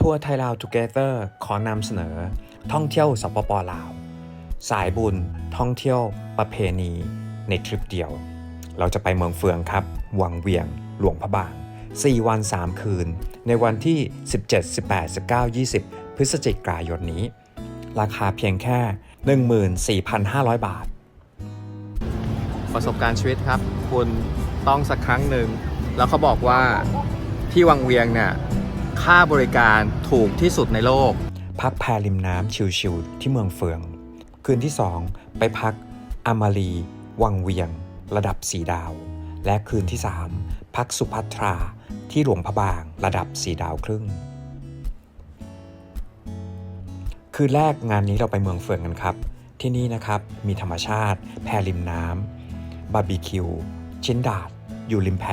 ทัวร์ไทยลาวทูเกเตอร์ขอนำเสนอ ท่องเที่ยวสปปลาว สายบุญท่องเที่ยวประเพณีในทริปเดียว เราจะไปเมืองเฟืองครับ วังเวียง หลวงพระบาง 4 วัน 3 คืน ในวันที่ 17 18 19 20 พฤศจิกายนนี้ ราคาเพียงแค่ 14,500 บาท ประสบการณ์ชีวิตครับ คุณต้องสักครั้งหนึ่ง แล้วเขาบอกว่าที่วังเวียงเนี่ย ค่าบริการถูกที่สุดในโลก พักแพริมน้ำชิวๆที่เมืองเฟือง คืนที่ 2 ไปพักอามารี วังเวียง ระดับสีดาว และคืนที่ 3 พักสุภัทราที่หลวงพระบางระดับสีดาวครึ่ง คืนแรกงานนี้เราไปเมืองเฟืองกันครับ ที่นี่นะครับมีธรรมชาติ แพริมน้ำบาร์บีคิว ชิ้นดาดอยู่ริมแพ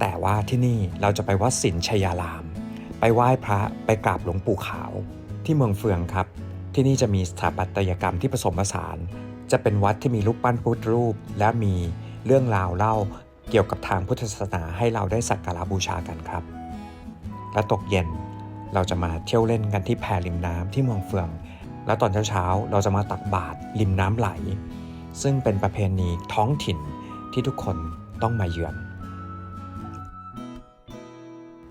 แต่ว่าที่นี่เราจะไปวัดสินชัยาราม ไปไหว้พระไปกราบหลวงปู่ขาว ที่เมืองเฟืองครับ ที่นี่จะมีสถาปัตยกรรมที่ผสมผสาน จะเป็นวัดที่มีรูปปั้นพุทธรูป และมีเรื่องราวเล่าเกี่ยวกับทางพุทธศาสนาให้เราได้สักการะบูชากันครับ และตกเย็นเราจะมาเที่ยวเล่นกันที่แพริมน้ำที่เมืองเฟือง แล้วตอนเช้าๆเราจะมาตักบาตรริมน้ำไหล ซึ่งเป็นประเพณีท้องถิ่นที่ทุกคนต้องมาเยือน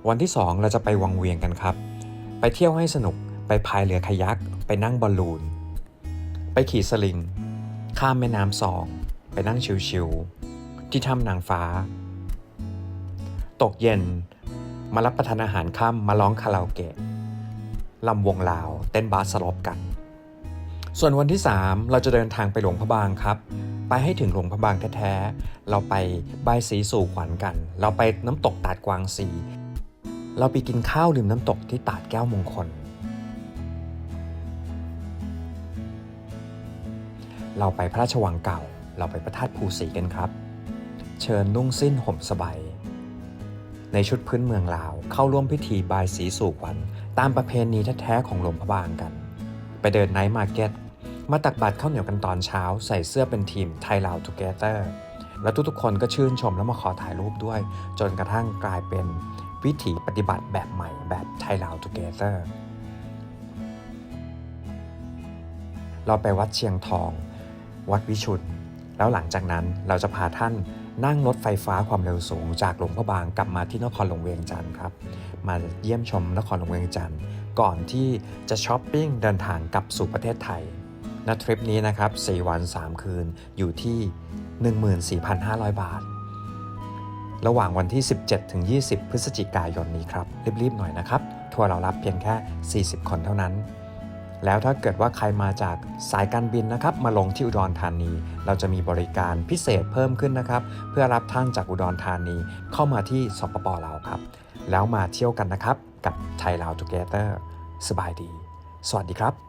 วันที่ 2 เราจะไปวังเวียงกันครับ ไปเที่ยวให้สนุกไปพายเรือคายัก ไปนั่งบอลลูน ไปขี่สลิง ข้ามแม่น้ำสอง ไปนั่งชิวๆที่ถ้ำนางฟ้า ตกเย็นมารับประทานอาหารค่ำมาร้องคาราโอเกะลำวงลาว เต้นบาสสลบกัน ส่วนวันที่ 3 เราจะเดินทางไปหลวงพระบางครับ ไปให้ถึงหลวงพระบางแท้ๆ เราไปบายสีสู่ขวัญกัน เราไปน้ำตกตาดกวางสี เราไปกินข้าวริมน้ำตกที่ตาดแก้วมงคล เราไปพระราชวังเก่า เราไปพระธาตุภูสีกันครับ เชิญนุ่งสิ้นห่มสบาย ในชุดพื้นเมืองลาว เข้าร่วมพิธีบายสีสู่ขวัญตามประเพณีแท้ๆของหลวงพระบางกัน ไปเดินไนท์มาร์เก็ต มาตักบาตรข้าวเหนียวกันตอนเช้า ใส่เสื้อเป็นทีมไทยลาวทูเกเตอร์แล้วทุกๆคนก็ชื่นชมแล้วมาขอถ่ายรูปด้วย จนกระทั่งกลายเป็น วิถีปฏิบัติแบบใหม่แบบไทยลาวทูเกเตอร์เราไปวัดเชียงทอง วัดวิชุนแล้วหลังจากนั้นเราจะพาท่านนั่งรถไฟฟ้าความเร็วสูง จากหลวงพระบางกลับมาที่นครหลวงเวียงจันทร์ครับ มาเยี่ยมชมนครหลวงเวียงจันทร์ก่อนที่จะช้อปปิ้งเดินทางกลับสู่ประเทศไทยณทริปนี้นะครับ 4 วัน 3 คืนอยู่ที่ 14,500 บาท ระหว่างวันที่ 17 ถึง 20 พฤศจิกายนนี้ครับ รีบๆหน่อยนะครับ ทัวร์เรารับเพียงแค่ 40 คนเท่านั้น แล้วถ้าเกิดว่าใครมาจากสายการบินนะครับ มาลงที่อุดรธานี เราจะมีบริการพิเศษเพิ่มขึ้นนะครับ เพื่อรับท่านจากอุดรธานีเข้ามาที่สปปลาวครับ แล้วมาเที่ยวกันนะครับ กับไทยลาวทูเกเตอร์สบายดี สวัสดีครับ